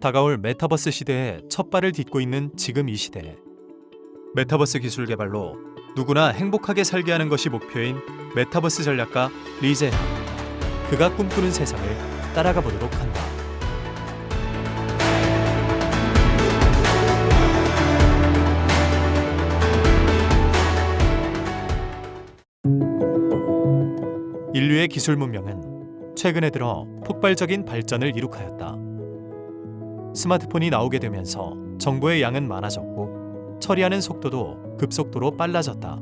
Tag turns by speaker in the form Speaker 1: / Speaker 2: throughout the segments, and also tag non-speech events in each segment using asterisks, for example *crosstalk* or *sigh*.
Speaker 1: 다가올 메타버스 시대에 첫 발을 딛고 있는 지금 이 시대. 메타버스 기술 개발로 누구나 행복하게 살게 하는 것이 목표인 메타버스 전략가 리제하. 그가 꿈꾸는 세상을 따라가 보도록 한다. 인류의 기술 문명은 최근에 들어 폭발적인 발전을 이룩하였다. 스마트폰이 나오게 되면서 정보의 양은 많아졌고 처리하는 속도도 급속도로 빨라졌다.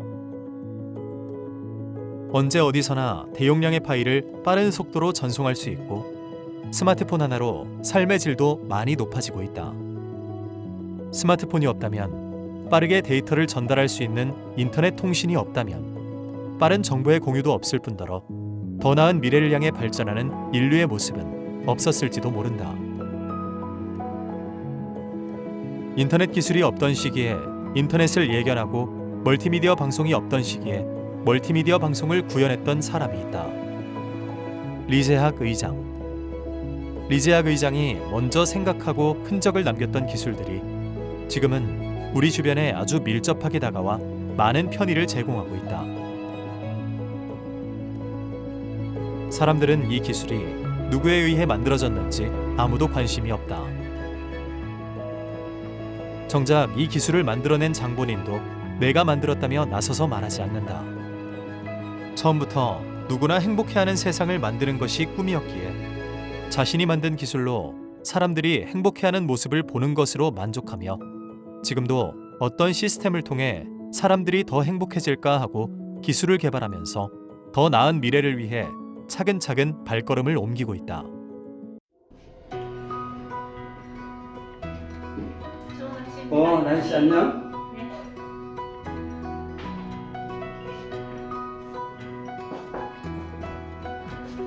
Speaker 1: 언제 어디서나 대용량의 파일을 빠른 속도로 전송할 수 있고 스마트폰 하나로 삶의 질도 많이 높아지고 있다. 스마트폰이 없다면 빠르게 데이터를 전달할 수 있는 인터넷 통신이 없다면 빠른 정보의 공유도 없을 뿐더러 더 나은 미래를 향해 발전하는 인류의 모습은 없었을지도 모른다. 인터넷 기술이 없던 시기에 인터넷을 예견하고 멀티미디어 방송이 없던 시기에 멀티미디어 방송을 구현했던 사람이 있다. 리제학 의장. 리제학 의장이 먼저 생각하고 흔적을 남겼던 기술들이 지금은 우리 주변에 아주 밀접하게 다가와 많은 편의를 제공하고 있다. 사람들은 이 기술이 누구에 의해 만들어졌는지 아무도 관심이 없다. 정작 이 기술을 만들어낸 장본인도 내가 만들었다며 나서서 말하지 않는다. 처음부터 누구나 행복해하는 세상을 만드는 것이 꿈이었기에 자신이 만든 기술로 사람들이 행복해하는 모습을 보는 것으로 만족하며 지금도 어떤 시스템을 통해 사람들이 더 행복해질까 하고 기술을 개발하면서 더 나은 미래를 위해 차근차근 발걸음을 옮기고 있다.
Speaker 2: 어, 날씨 안녕?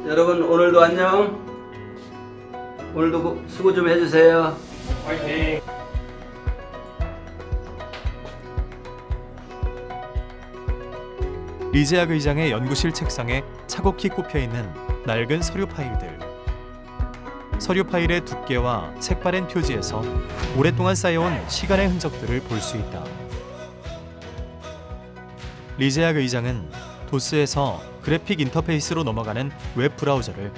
Speaker 2: 여러분 오늘도 안녕. 오늘도 고- 수고 좀 해주세요.
Speaker 3: 화이팅!
Speaker 1: 리제학 의장의 연구실 책상에 차곡히 꼽혀 있는 낡은 서류 파일들. 서류 파일의 두께와 색바랜 표지에서 오랫동안 쌓여온 시간의 흔적들을 볼 수 있다. 리제학 의장은 도스에서 그래픽 인터페이스로 넘어가는 웹 브라우저를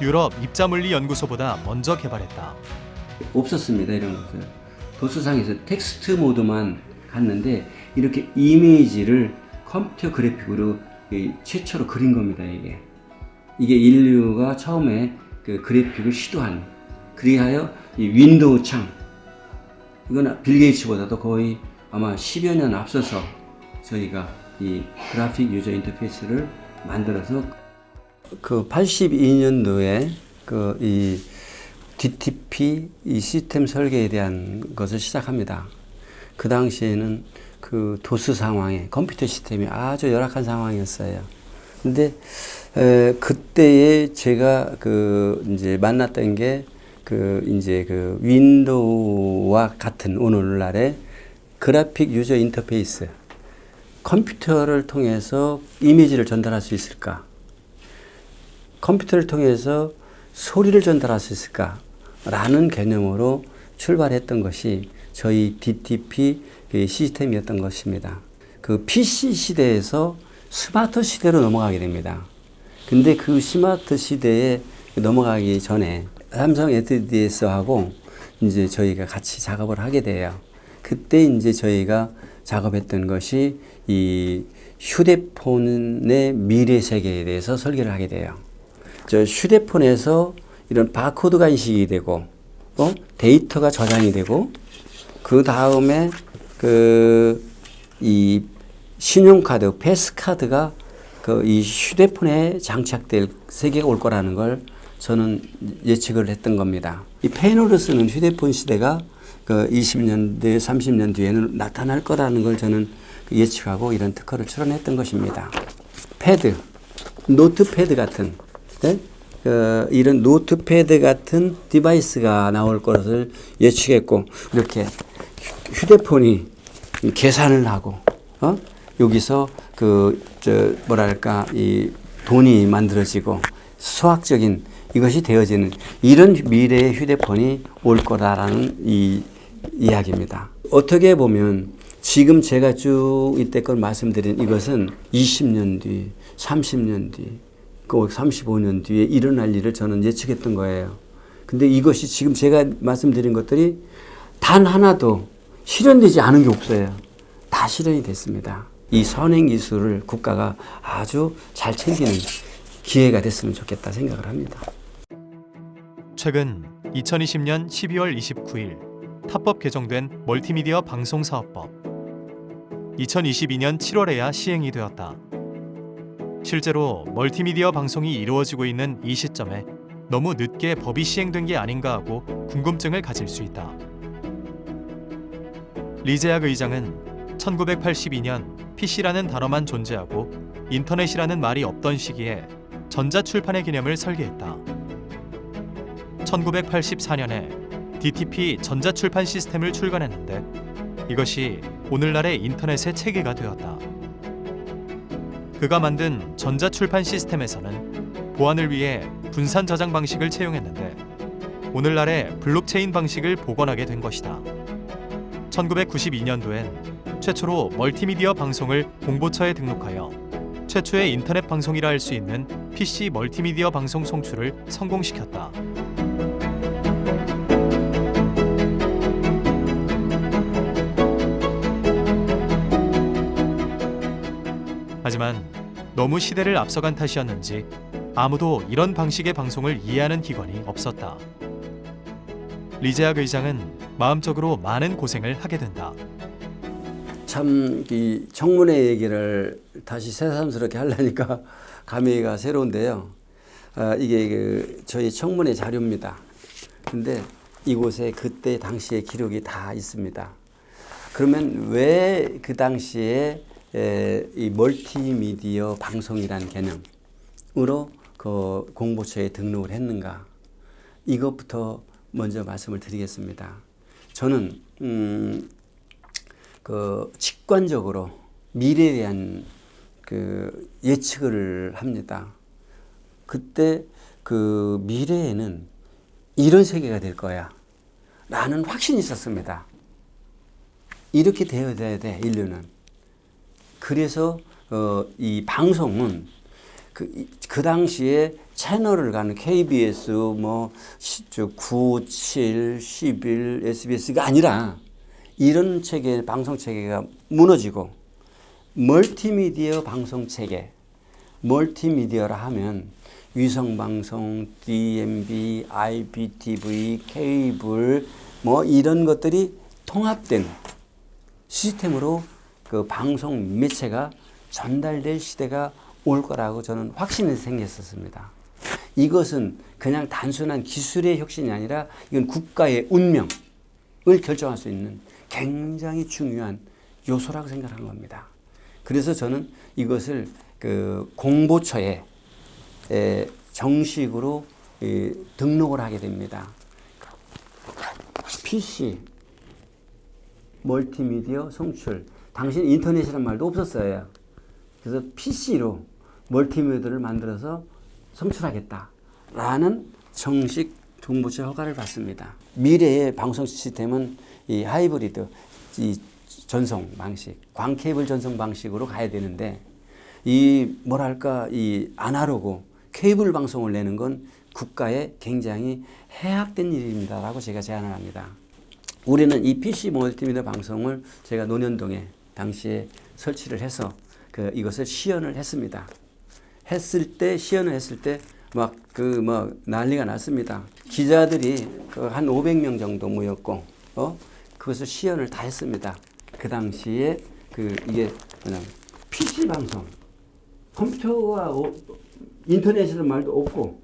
Speaker 1: 유럽 입자물리 연구소보다 먼저 개발했다.
Speaker 2: 없었습니다 이런 것은. 도수상에서 텍스트 모드만 갔는데 이렇게 이미지를 컴퓨터 그래픽으로 이 최초로 그린 겁니다 이게. 이게 인류가 처음에 그 그래픽을 시도한 그리하여 이 윈도우 창 이건 빌 게이츠보다도 거의 아마 10여 년 앞서서 저희가 이 그래픽 유저 인터페이스를 만들어서 그 82년도에 그 이 DTP 이 시스템 설계에 대한 것을 시작합니다. 그 당시에는 그 도스 상황에 컴퓨터 시스템이 아주 열악한 상황이었어요. 근데 에, 그때에 제가 그 이제 만났던 게 그 이제 그 윈도우와 같은 오늘날의 그래픽 유저 인터페이스 컴퓨터를 통해서 이미지를 전달할 수 있을까? 컴퓨터를 통해서 소리를 전달할 수 있을까? 라는 개념으로 출발했던 것이 저희 DTP 그 시스템이었던 것입니다. 그 PC 시대에서 스마트 시대로 넘어가게 됩니다. 근데 그 스마트 시대에 넘어가기 전에 삼성 SDS하고 이제 저희가 같이 작업을 하게 돼요. 그때 이제 저희가 작업했던 것이 이 휴대폰의 미래 세계에 대해서 설계를 하게 돼요. 저 휴대폰에서 이런 바코드가 인식이 되고, 어? 데이터가 저장이 되고, 그 다음에 그, 이 신용카드, 패스카드가 그 이 휴대폰에 장착될 세계가 올 거라는 걸 저는 예측을 했던 겁니다. 이 펜으로 쓰는 휴대폰 시대가 그 20년대, 30년 뒤에는 나타날 거라는 걸 저는 예측하고 이런 특허를 출원했던 것입니다. 패드, 노트패드 같은 네? 어, 이런 노트패드 같은 디바이스가 나올 것을 예측했고 이렇게 휴- 휴대폰이 계산을 하고 어? 여기서 그저 뭐랄까 이 돈이 만들어지고 수학적인 이것이 되어지는 이런 미래의 휴대폰이 올 거다라는 이 이야기입니다. 어떻게 보면 지금 제가 쭉 이때껏 말씀드린 이것은 20년 뒤, 30년 뒤, 꼭 35년 뒤에 일어날 일을 저는 예측했던 거예요. 근데 이것이 지금 제가 말씀드린 것들이 단 하나도 실현되지 않은 게 없어요. 다 실현이 됐습니다. 이 선행 기술을 국가가 아주 잘 챙기는 기회가 됐으면 좋겠다 생각을 합니다.
Speaker 1: 최근 2020년 12월 29일 탑법 개정된 멀티미디어 방송사업법 2022년 7월에야 시행이 되었다. 실제로 멀티미디어 방송이 이루어지고 있는 이 시점에 너무 늦게 법이 시행된 게 아닌가 하고 궁금증을 가질 수 있다. 리제약 의장은 1982년 PC라는 단어만 존재하고 인터넷이라는 말이 없던 시기에 전자출판의 개념을 설계했다. 1984년에 DTP 전자출판 시스템을 출간했는데 이것이 오늘날의 인터넷의 체계가 되었다. 그가 만든 전자출판 시스템에서는 보안을 위해 분산 저장 방식을 채용했는데 오늘날의 블록체인 방식을 복원하게 된 것이다. 1992년도엔 최초로 멀티미디어 방송을 공보처에 등록하여 최초의 인터넷 방송이라 할 수 있는 PC 멀티미디어 방송 송출을 성공시켰다. 하지만 너무 시대를 앞서간 탓이었는지 아무도 이런 방식의 방송을 이해하는 기관이 없었다. 리제약 의장은 마음적으로 많은 고생을 하게 된다.
Speaker 2: 참 이 청문회 얘기를 다시 새삼스럽게 하려니까 *laughs* 감회가 새로운데요. 아, 이게 그 저희 청문회 자료입니다. 근데 이곳에 그때 당시의 기록이 다 있습니다. 그러면 왜 그 당시에 에, 이 멀티미디어 방송이라는 개념으로 그 공보처에 등록을 했는가? 이것부터 먼저 말씀을 드리겠습니다. 저는 음, 그 직관적으로 미래에 대한 그 예측을 합니다. 그때 그 미래에는 이런 세계가 될 거야. 라는 확신이 있었습니다. 이렇게 되어야 돼, 인류는. 그래서 어, 이 방송은 그, 이- 그 당시에 채널을 가는 KBS 뭐 시- 저 9, 7, 11, SBS가 아니라 이런 체계 방송 체계가 무너지고 멀티미디어 방송 체계 멀티미디어라 하면 위성 방송, DMB, IPTV, 케이블 뭐 이런 것들이 통합된 시스템으로 그 방송 매체가 전달될 시대가 올 거라고 저는 확신이 생겼었습니다. 이것은 그냥 단순한 기술의 혁신이 아니라 이건 국가의 운명을 결정할 수 있는 굉장히 중요한 요소라고 생각한 겁니다. 그래서 저는 이것을 그 공보처에 에, 정식으로 이, 등록을 하게 됩니다. PC 멀티미디어 송출. 당신 인터넷이란 말도 없었어요. 그래서 PC로 멀티미디어를 만들어서 송출하겠다. 라는 정식 정보처 허가를 받습니다. 미래의 방송 시스템은 이 하이브리드, 이 전송 방식, 광케이블 전송 방식으로 가야 되는데 이 뭐랄까 이 아날로그 케이블 방송을 내는 건 국가에 굉장히 해악된 일입니다라고 제가 제안을 합니다. 우리는 이 PC 멀티미디어 방송을 제가 논현동에 당시에 설치를 해서 그 이것을 시연을 했습니다. 했을 때 시연을 했을 때 막 그뭐 난리가 났습니다. 기자들이 그한 500명 정도 모였고 어 그것을 시연을 다 했습니다. 그 당시에 그 이게 PC 방송 컴퓨터와 어- 인터넷이라는 말도 없고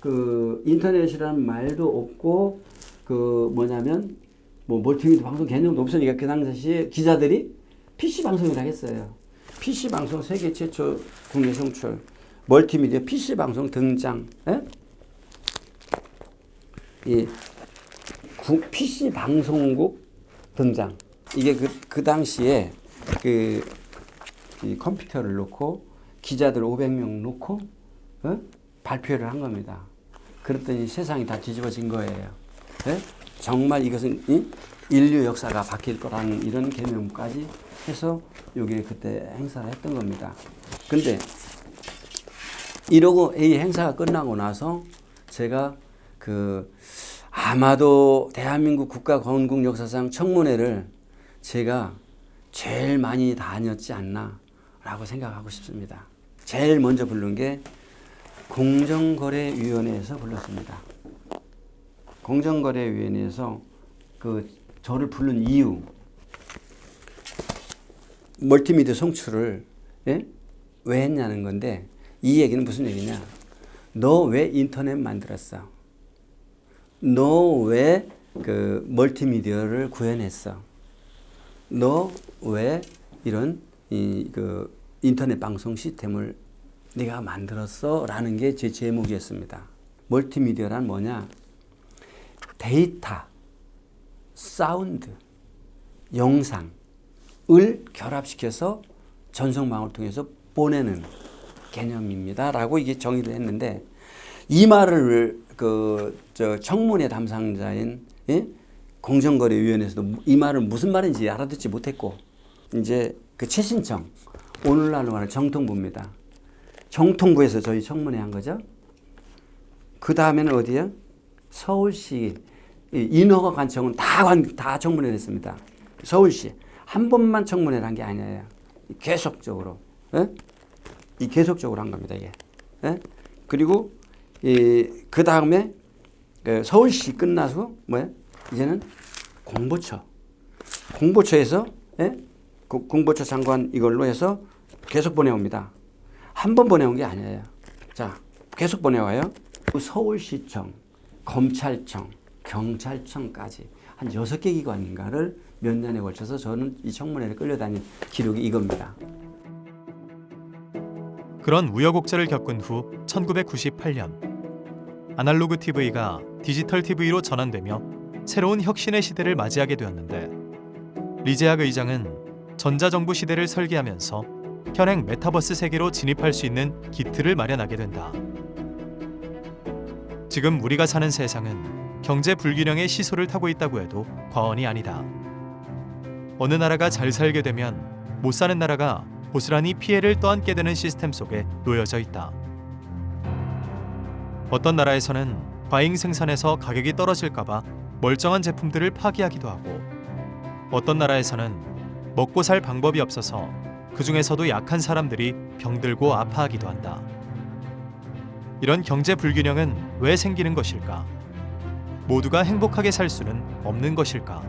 Speaker 2: 그 인터넷이라는 말도 없고 그 뭐냐면 뭐 멀티미디어 방송 개념도 없으니까 그 당시에 기자들이 PC 방송이라 했어요. PC 방송 세계 최초 국내 송출 멀티미디어 PC 방송 등장. 예? 이 구- PC 방송국 등장. 이게 그, 그 당시에 그, 이 컴퓨터를 놓고 기자들 500명 놓고 어? 발표를 한 겁니다. 그랬더니 세상이 다 뒤집어진 거예요. 예? 정말 이것은 이? 인류 역사가 바뀔 거라는 이런 개념까지 해서 여기에 그때 행사를 했던 겁니다. 근데 이러고 이 행사가 끝나고 나서 제가 그 아마도 대한민국 국가 건국 역사상 청문회를 제가 제일 많이 다녔지 않나라고 생각하고 싶습니다. 제일 먼저 부른 게 공정거래위원회에서 불렀습니다. 공정거래위원회에서 그 저를 부른 이유 멀티미디어 송출을 예? 왜 했냐는 건데 이 얘기는 무슨 얘기냐? 너 왜 인터넷 만들었어? 너 왜 그 멀티미디어를 구현했어? 너 왜 이런 이 그 인터넷 방송 시스템을 네가 만들었어? 라는 게 제 제목이었습니다. 멀티미디어란 뭐냐? 데이터, 사운드, 영상을 결합시켜서 전송망을 통해서 보내는 개념입니다 라고 이게 정의를 했는데 이 말을 그저 청문회 담당자인 예? 공정거래위원회에서도 이 말은 무슨 말인지 알아듣지 못했고 이제 그 최신청 오늘날로 말하는 정통부입니다. 정통부에서 저희 청문회 한 거죠. 그 다음에는 어디야? 서울시 이 인허가 관청은 다, 관, 다 청문회를 했습니다. 서울시 한 번만 청문회를 한 게 아니에요. 계속적으로. 예? 이 계속적으로 한 겁니다. 이게. 예? 그리고 이 그 다음에 그 서울시 끝나서 뭐야? 이제는 공보처. 공보처에서 예? 고- 공보처 장관 이걸로 해서 계속 보내옵니다. 한 번 보내온 게 아니에요. 자, 계속 보내와요. 그 서울시청, 검찰청, 경찰청까지 한 여섯 개 기관인가를 몇 년에 걸쳐서 저는 이 청문회를 끌려다닌 기록이 이겁니다.
Speaker 1: 그런 우여곡절을 겪은 후 1998년 아날로그 TV가 디지털 TV로 전환되며 새로운 혁신의 시대를 맞이하게 되었는데 리제학 의장은 전자정부 시대를 설계하면서 현행 메타버스 세계로 진입할 수 있는 기틀을 마련하게 된다. 지금 우리가 사는 세상은 경제 불균형의 시소를 타고 있다고 해도 과언이 아니다. 어느 나라가 잘 살게 되면 못 사는 나라가 고스란히 피해를 떠안게 되는 시스템 속에 놓여져 있다. 어떤 나라에서는 과잉 생산에서 가격이 떨어질까봐 멀쩡한 제품들을 파기하기도 하고, 어떤 나라에서는 먹고 살 방법이 없어서 그 중에서도 약한 사람들이 병들고 아파하기도 한다. 이런 경제 불균형은 왜 생기는 것일까? 모두가 행복하게 살 수는 없는 것일까?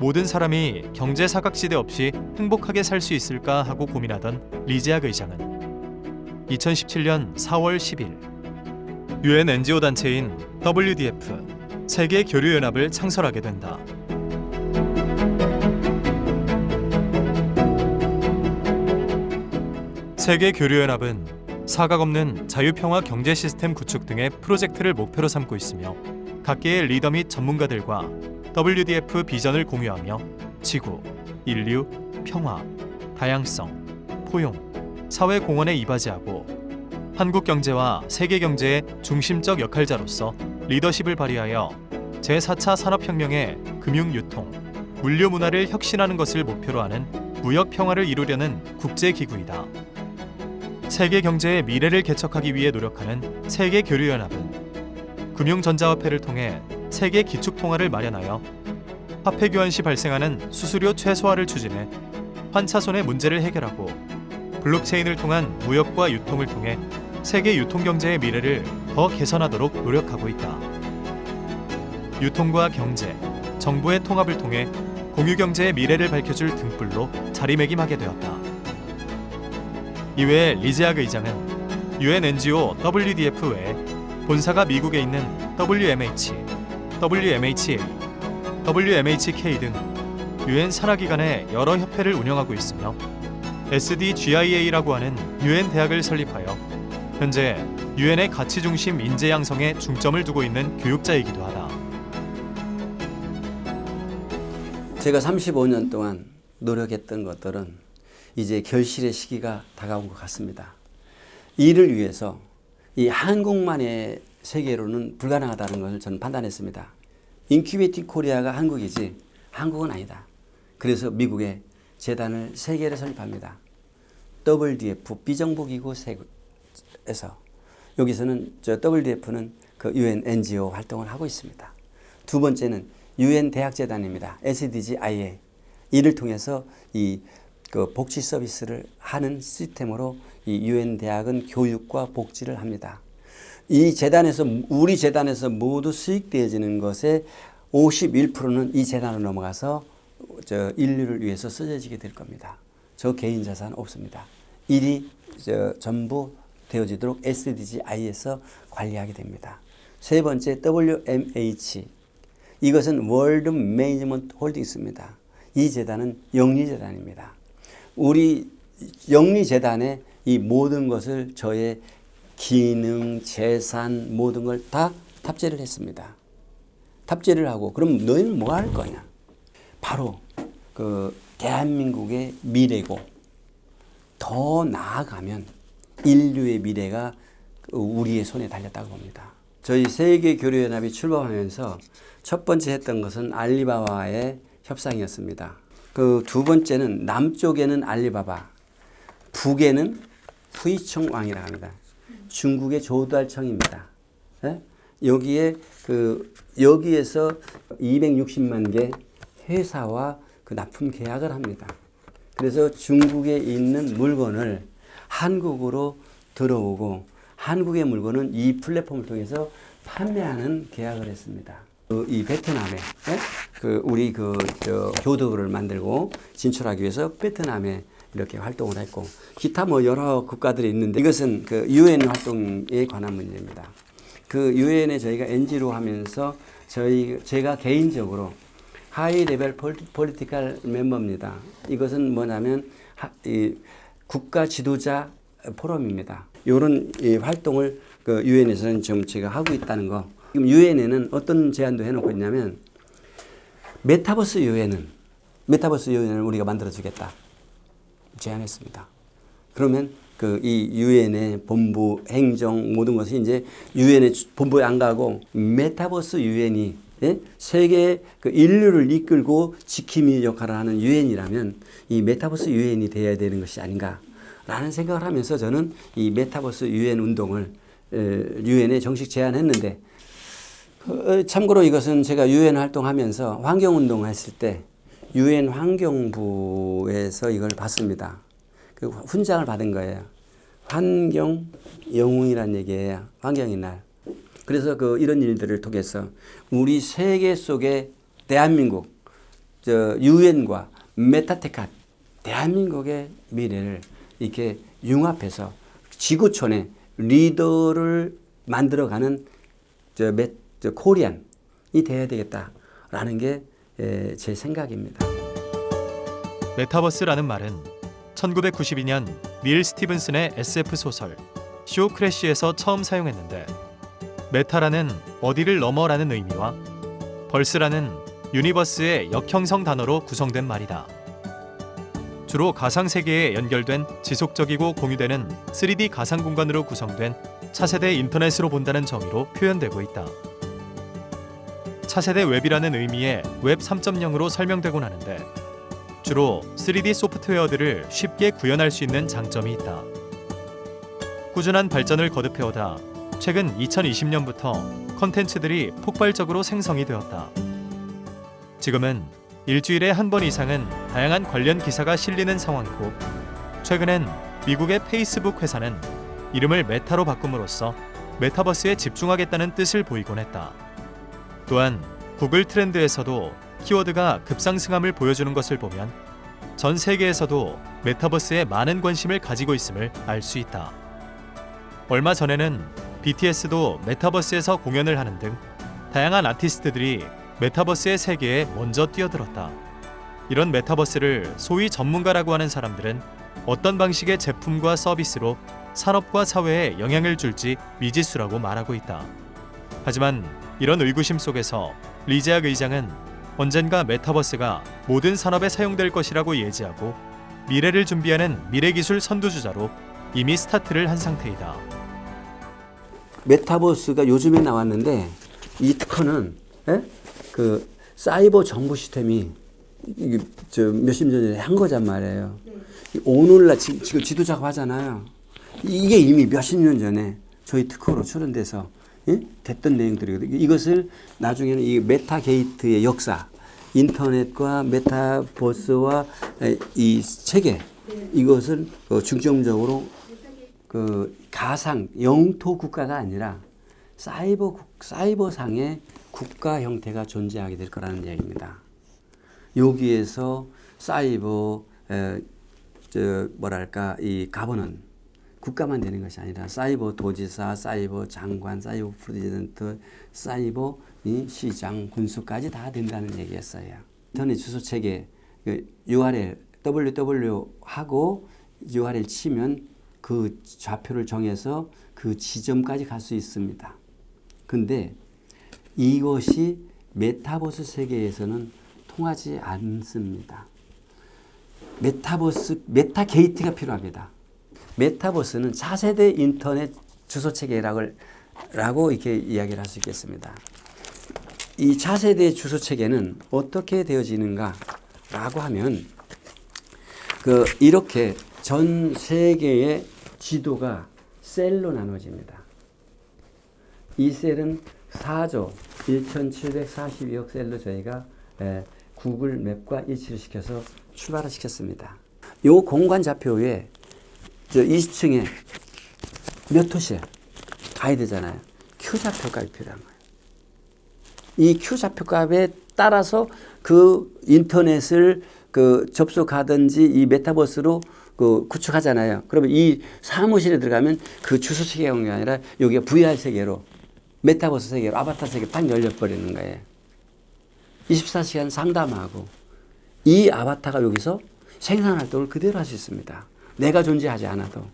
Speaker 1: 모든 사람이 경제 사각지대 없이 행복하게 살 수 있을까 하고 고민하던 리제학 의장은 2017년 4월 10일 유엔 NGO 단체인 WDF 세계 교류 연합을 창설하게 된다. 세계 교류 연합은 사각 없는 자유평화 경제 시스템 구축 등의 프로젝트를 목표로 삼고 있으며 각계의 리더 및 전문가들과 WDF 비전을 공유하며 지구, 인류, 평화, 다양성, 포용, 사회 공헌에 이바지하고 한국 경제와 세계 경제의 중심적 역할자로서 리더십을 발휘하여 제4차 산업혁명의 금융 유통, 물류 문화를 혁신하는 것을 목표로 하는 무역 평화를 이루려는 국제 기구이다. 세계 경제의 미래를 개척하기 위해 노력하는 세계 교류 연합은 금융전자화폐를 통해 세계 기축 통화를 마련하여 화폐 교환 시 발생하는 수수료 최소화를 추진해 환차손의 문제를 해결하고 블록체인을 통한 무역과 유통을 통해 세계 유통 경제의 미래를 더 개선하도록 노력하고 있다. 유통과 경제, 정부의 통합을 통해 공유 경제의 미래를 밝혀줄 등불로 자리매김하게 되었다. 이외에 리제학 의장은 유엔 NGO WDF 외에 본사가 미국에 있는 WMH, WMHA, WMHK 등 유엔 산하기관의 여러 협회를 운영하고 있으며 SDGIA라고 하는 유엔 대학을 설립하여 현재 유엔의 가치 중심 인재 양성에 중점을 두고 있는 교육자이기도 하다.
Speaker 2: 제가 35년 동안 노력했던 것들은 이제 결실의 시기가 다가온 것 같습니다. 이를 위해서 이 한국만의 세계로는 불가능하다는 것을 저는 판단했습니다. 인큐베이팅 코리아가 한국이지 한국은 아니다. 그래서 미국에 재단을 세 개를 설립합니다. WDF 비정부기구 에서 여기서는 저 WDF는 그 UN NGO 활동을 하고 있습니다. 두 번째는 UN 대학재단입니다. SDG-IA 이를 통해서 이 그 복지 서비스를 하는 시스템으로 이 UN 대학은 교육과 복지를 합니다. 이 재단에서 우리 재단에서 모두 수익되어지는 것의 51%는 이 재단으로 넘어가서 저 인류를 위해서 쓰여지게 될 겁니다. 저 개인 자산 없습니다. 일이 저 전부 되어지도록 SDGI에서 관리하게 됩니다. 세 번째 WMH 이것은 월드 매니지먼트 홀딩스입니다. 이 재단은 영리 재단입니다. 우리 영리 재단에 이 모든 것을 저의 기능, 재산 모든 걸 다 탑재를 했습니다. 탑재를 하고 그럼 너희는 뭐 할 거냐? 바로 그 대한민국의 미래고 더 나아가면 인류의 미래가 그 우리의 손에 달렸다고 봅니다. 저희 세계 교류 연합이 출범하면서 첫 번째 했던 것은 알리바바의 협상이었습니다. 그 두 번째는 남쪽에는 알리바바, 북에는 후이청 왕이라고 합니다. 중국의 조달청입니다. 예? 여기에 그 여기에서 260만 개 회사와 그 납품 계약을 합니다. 그래서 중국에 있는 물건을 한국으로 들어오고 한국의 물건은 이 플랫폼을 통해서 판매하는 계약을 했습니다. 그이 베트남에 예? 그 우리 그저 교도를 만들고 진출하기 위해서 베트남에 이렇게 활동을 했고 기타 뭐 여러 국가들이 있는데 이것은 그 유엔 활동에 관한 문제입니다. 그 유엔에 저희가 NG로 하면서 저희 제가 개인적으로 하이 레벨 폴리티컬 멤버입니다. 이것은 뭐냐면 하, 이 국가 지도자 포럼입니다. 이런 이 활동을 그 유엔에서는 지금 제가 하고 있다는 거. 지금 유엔에는 어떤 제안도 해놓고 있냐면 메타버스 유엔은 메타버스 유엔을 우리가 만들어주겠다 제안했습니다. 그러면 그 이 유엔의 본부 행정 모든 것이 이제 유엔의 본부에 안 가고 메타버스 유엔이 예? 세계 그 인류를 이끌고 지킴이 역할을 하는 유엔이라면 이 메타버스 유엔이 돼야 되는 것이 아닌가라는 생각을 하면서 저는 이 메타버스 유엔 운동을 유엔에 정식 제안했는데 어, 참고로 이것은 제가 유엔 활동하면서 환경 운동을 했을 때 유엔 환경부에서 이걸 받습니다. 그 훈장을 받은 거예요. 환경 영웅이란 얘기예요. 환경의 날. 그래서 그 이런 일들을 통해서 우리 세계 속에 대한민국 저 유엔과 메타테카 대한민국의 미래를 이렇게 융합해서 지구촌에 리더를 만들어가는 저, 메, 저 코리안이 돼야 되겠다라는 게 제 생각입니다.
Speaker 1: 메타버스라는 말은 1992년 닐 스티븐슨의 SF 소설 쇼 크래쉬에서 처음 사용했는데 메타라는 어디를 넘어라는 의미와 벌스라는 유니버스의 역형성 단어로 구성된 말이다. 주로 가상 세계에 연결된 지속적이고 공유되는 3D 가상 공간으로 구성된 차세대 인터넷으로 본다는 정의로 표현되고 있다. 차세대 웹이라는 의미의 웹 3.0으로 설명되곤 하는데 주로 3D 소프트웨어들을 쉽게 구현할 수 있는 장점이 있다. 꾸준한 발전을 거듭해오다 최근 2020년부터 컨텐츠들이 폭발적으로 생성이 되었다. 지금은 일주일에 한 번 이상은 다양한 관련 기사가 실리는 상황이고 최근엔 미국의 페이스북 회사는 이름을 메타로 바꿈으로써 메타버스에 집중하겠다는 뜻을 보이곤 했다. 또한 구글 트렌드에서도 키워드가 급상승함을 보여주는 것을 보면 전 세계에서도 메타버스에 많은 관심을 가지고 있음을 알 수 있다. 얼마 전에는 BTS도 메타버스에서 공연을 하는 등 다양한 아티스트들이 메타버스의 세계에 먼저 뛰어들었다. 이런 메타버스를 소위 전문가라고 하는 사람들은 어떤 방식의 제품과 서비스로 산업과 사회에 영향을 줄지 미지수라고 말하고 있다. 하지만 이런 의구심 속에서 리제악 의장은 언젠가 메타버스가 모든 산업에 사용될 것이라고 예지하고 미래를 준비하는 미래기술 선두주자로 이미 스타트를 한 상태이다.
Speaker 2: 메타버스가 요즘에 나왔는데 이 특허는 예? 그 사이버 정보 시스템이 몇십 년 전에 한 거란 말이에요. 이 오늘날 지금, 지금 지도 작업하잖아요. 이게 이미 몇십 년 전에 저희 특허로 출원돼서 예? 됐던 내용들이거든요. 이것을 나중에는 이 메타 게이트의 역사, 인터넷과 메타버스와 에, 이 체계 이것을 어, 중점적으로 그 가상 영토 국가가 아니라 사이버 국- 사이버상의 국가 형태가 존재하게 될 거라는 얘기입니다. 여기에서 사이버 에, 저 뭐랄까 이 가버는 국가만 되는 것이 아니라 사이버 도지사, 사이버 장관, 사이버 프레지던트, 사이버 이 시장, 군수까지 다 된다는 얘기였어요. 인터넷 주소 체계 그 URL www 하고 URL 치면 그 좌표를 정해서 그 지점까지 갈 수 있습니다. 근데 이것이 메타버스 세계에서는 통하지 않습니다. 메타버스, 메타 게이트가 필요합니다. 메타버스는 차세대 인터넷 주소 체계라고 라고 이렇게 이야기를 할 수 있겠습니다. 이 차세대 주소 체계는 어떻게 되어지는가 라고 하면 그 이렇게 전 세계의 지도가 셀로 나눠집니다. 이 셀은 4조 1742억 셀로 저희가 에, 구글 맵과 일치를 시켜서 출발을 시켰습니다. 요 공간 좌표에 저 20층에 몇 호실 가야 되잖아요. Q 좌표 값이 필요한 거예요. 이 Q 좌표 값에 따라서 그 인터넷을 그 접속하든지 이 메타버스로 그 구축하잖아요. 그러면 이 사무실에 들어가면 그 주소 체계가 아니라 여기가 VR 세계로 메타버스 세계로 아바타 세계 딱 열려버리는 거예요. 24시간 상담하고 이 아바타가 여기서 생산 활동을 그대로 할 수 있습니다. 내가 존재하지 않아도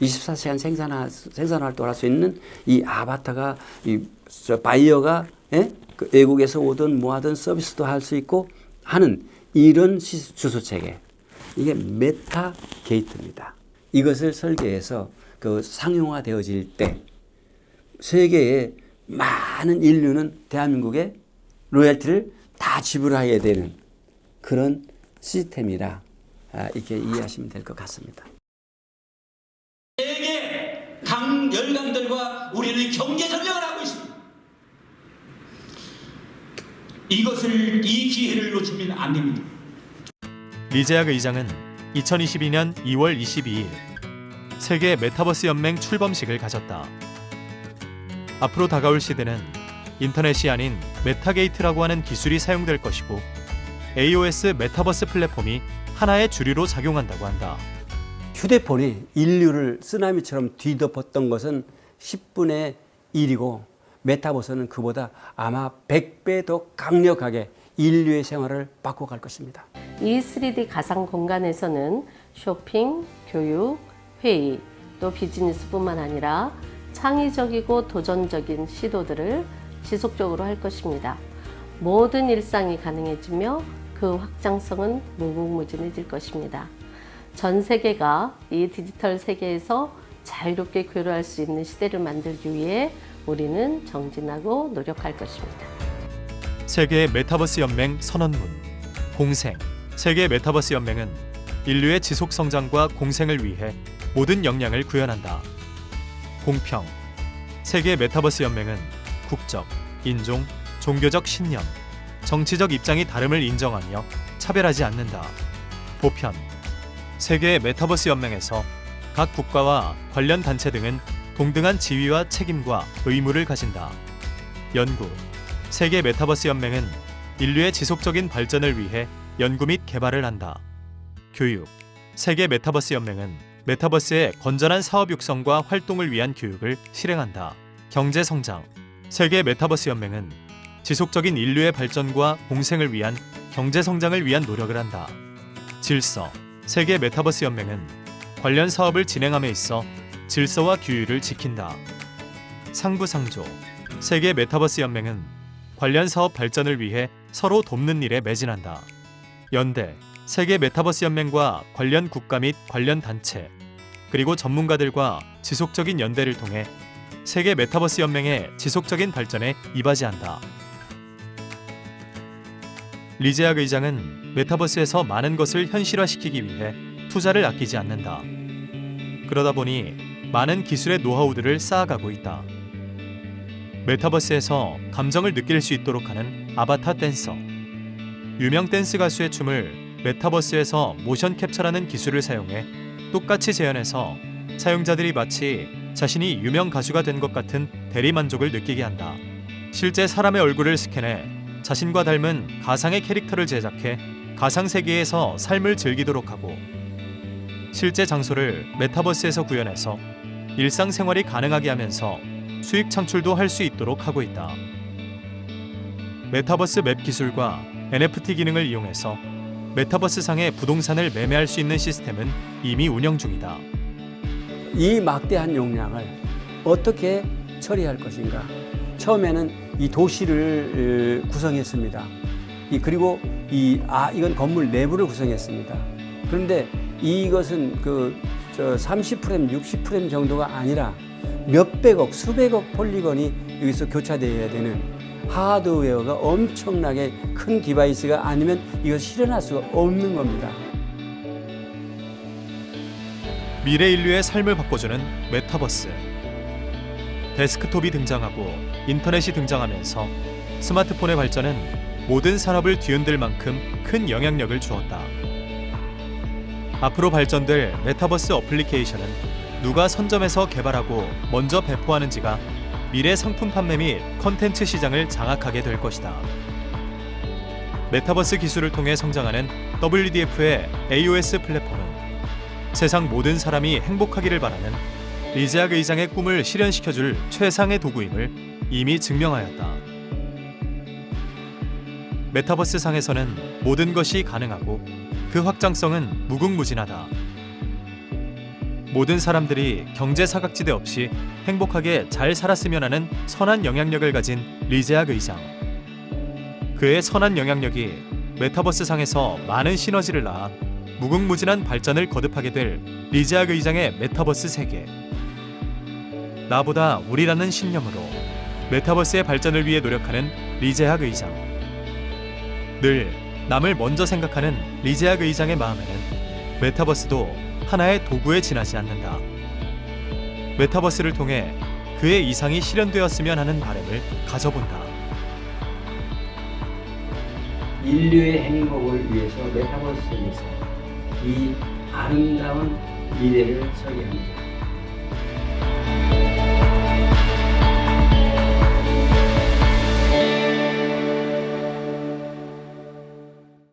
Speaker 2: 24시간 생산 생산 활동을 할 수 있는 이 아바타가 이저 바이어가 예? 그 외국에서 오든 뭐 하든 서비스도 할 수 있고 하는 이런 시- 주소 체계. 이게 메타 게이트입니다. 이것을 설계해서 그 상용화 되어질 때 세계의 많은 인류는 대한민국의 로열티를 다 지불하게 되는 그런 시스템이라 아, 이렇게 이해하시면 될 것 같습니다.
Speaker 3: 세계 강 열강들과 우리는 경제 전쟁을 하고 있습니다. 이것을 이 기회를 놓치면 안 됩니다.
Speaker 1: 리제약 의장은 2022년 2월 22일 세계 메타버스 연맹 출범식을 가졌다. 앞으로 다가올 시대는 인터넷이 아닌 메타게이트라고 하는 기술이 사용될 것이고 AOS 메타버스 플랫폼이 하나의 주류로 작용한다고 한다.
Speaker 2: 휴대폰이 인류를 쓰나미처럼 뒤덮었던 것은 10분의 1이고 메타버스는 그보다 아마 100배 더 강력하게 인류의 생활을 바꿔갈 것입니다.
Speaker 4: 이 3D 가상 공간에서는 쇼핑, 교육, 회의, 또 비즈니스뿐만 아니라 창의적이고 도전적인 시도들을 지속적으로 할 것입니다. 모든 일상이 가능해지며 그 확장성은 무궁무진해질 것입니다. 전 세계가 이 디지털 세계에서 자유롭게 교류할 수 있는 시대를 만들기 위해 우리는 정진하고 노력할 것입니다.
Speaker 1: 세계 메타버스 연맹 선언문 공생 세계 메타버스 연맹은 인류의 지속 성장과 공생을 위해 모든 역량을 구현한다. 공평 세계 메타버스 연맹은 국적, 인종, 종교적 신념, 정치적 입장이 다름을 인정하며 차별하지 않는다. 보편 세계 메타버스 연맹에서 각 국가와 관련 단체 등은 동등한 지위와 책임과 의무를 가진다. 연구 세계 메타버스 연맹은 인류의 지속적인 발전을 위해 연구 및 개발을 한다. 교육 세계 메타버스 연맹은 메타버스의 건전한 사업 육성과 활동을 위한 교육을 실행한다. 경제 성장 세계 메타버스 연맹은 지속적인 인류의 발전과 공생을 위한 경제 성장을 위한 노력을 한다. 질서 세계 메타버스 연맹은 관련 사업을 진행함에 있어 질서와 규율을 지킨다. 상부상조 세계 메타버스 연맹은 관련 사업 발전을 위해 서로 돕는 일에 매진한다. 연대 세계 메타버스 연맹과 관련 국가 및 관련 단체 그리고 전문가들과 지속적인 연대를 통해 세계 메타버스 연맹의 지속적인 발전에 이바지한다. 리제악 의장은 메타버스에서 많은 것을 현실화시키기 위해 투자를 아끼지 않는다. 그러다 보니 많은 기술의 노하우들을 쌓아가고 있다. 메타버스에서 감정을 느낄 수 있도록 하는 아바타 댄서, 유명 댄스 가수의 춤을 메타버스에서 모션 캡처라는 기술을 사용해 똑같이 재현해서 사용자들이 마치 자신이 유명 가수가 된 것 같은 대리 만족을 느끼게 한다. 실제 사람의 얼굴을 스캔해 자신과 닮은 가상의 캐릭터를 제작해 가상 세계에서 삶을 즐기도록 하고 실제 장소를 메타버스에서 구현해서 일상생활이 가능하게 하면서 수익 창출도 할 수 있도록 하고 있다. 메타버스 맵 기술과 NFT 기능을 이용해서 메타버스 상의 부동산을 매매할 수 있는 시스템은 이미 운영 중이다.
Speaker 2: 이 막대한 용량을 어떻게 처리할 것인가. 처음에는 이 도시를 어, 구성했습니다. 이 그리고 이 아 이건 건물 내부를 구성했습니다. 그런데 이것은 그저 30프레임, 60프레임 정도가 아니라 몇백억, 수백억 폴리건이 여기서 교차되어야 되는 하드웨어가 엄청나게 큰 디바이스가 아니면 이걸 실현할 수가 없는 겁니다.
Speaker 1: 미래 인류의 삶을 바꿔주는 메타버스. 데스크톱이 등장하고 인터넷이 등장하면서 스마트폰의 발전은 모든 산업을 뒤흔들 만큼 큰 영향력을 주었다. 앞으로 발전될 메타버스 어플리케이션은 누가 선점해서 개발하고 먼저 배포하는지가 미래 상품 판매 및 컨텐츠 시장을 장악하게 될 것이다. 메타버스 기술을 통해 성장하는 WDF의 AOS 플랫폼은 세상 모든 사람이 행복하기를 바라는 리제악 의장의 꿈을 실현시켜줄 최상의 도구임을 이미 증명하였다. 메타버스 상에서는 모든 것이 가능하고 그 확장성은 무궁무진하다. 모든 사람들이 경제 사각지대 없이 행복하게 잘 살았으면 하는 선한 영향력을 가진 리제악 의장. 그의 선한 영향력이 메타버스 상에서 많은 시너지를 낳아 무궁무진한 발전을 거듭하게 될 리제악 의장의 메타버스 세계. 나보다 우리라는 신념으로 메타버스의 발전을 위해 노력하는 리제악 의장. 늘 남을 먼저 생각하는 리제악 의장의 마음에는 메타버스도 하나의 도구에 지나지 않는다. 메타버스를 통해 그의 이상이 실현되었으면 하는 바람을 가져본다.
Speaker 2: 인류의 행복을 위해서 메타버스에서 이 아름다운 미래를 설계합니다.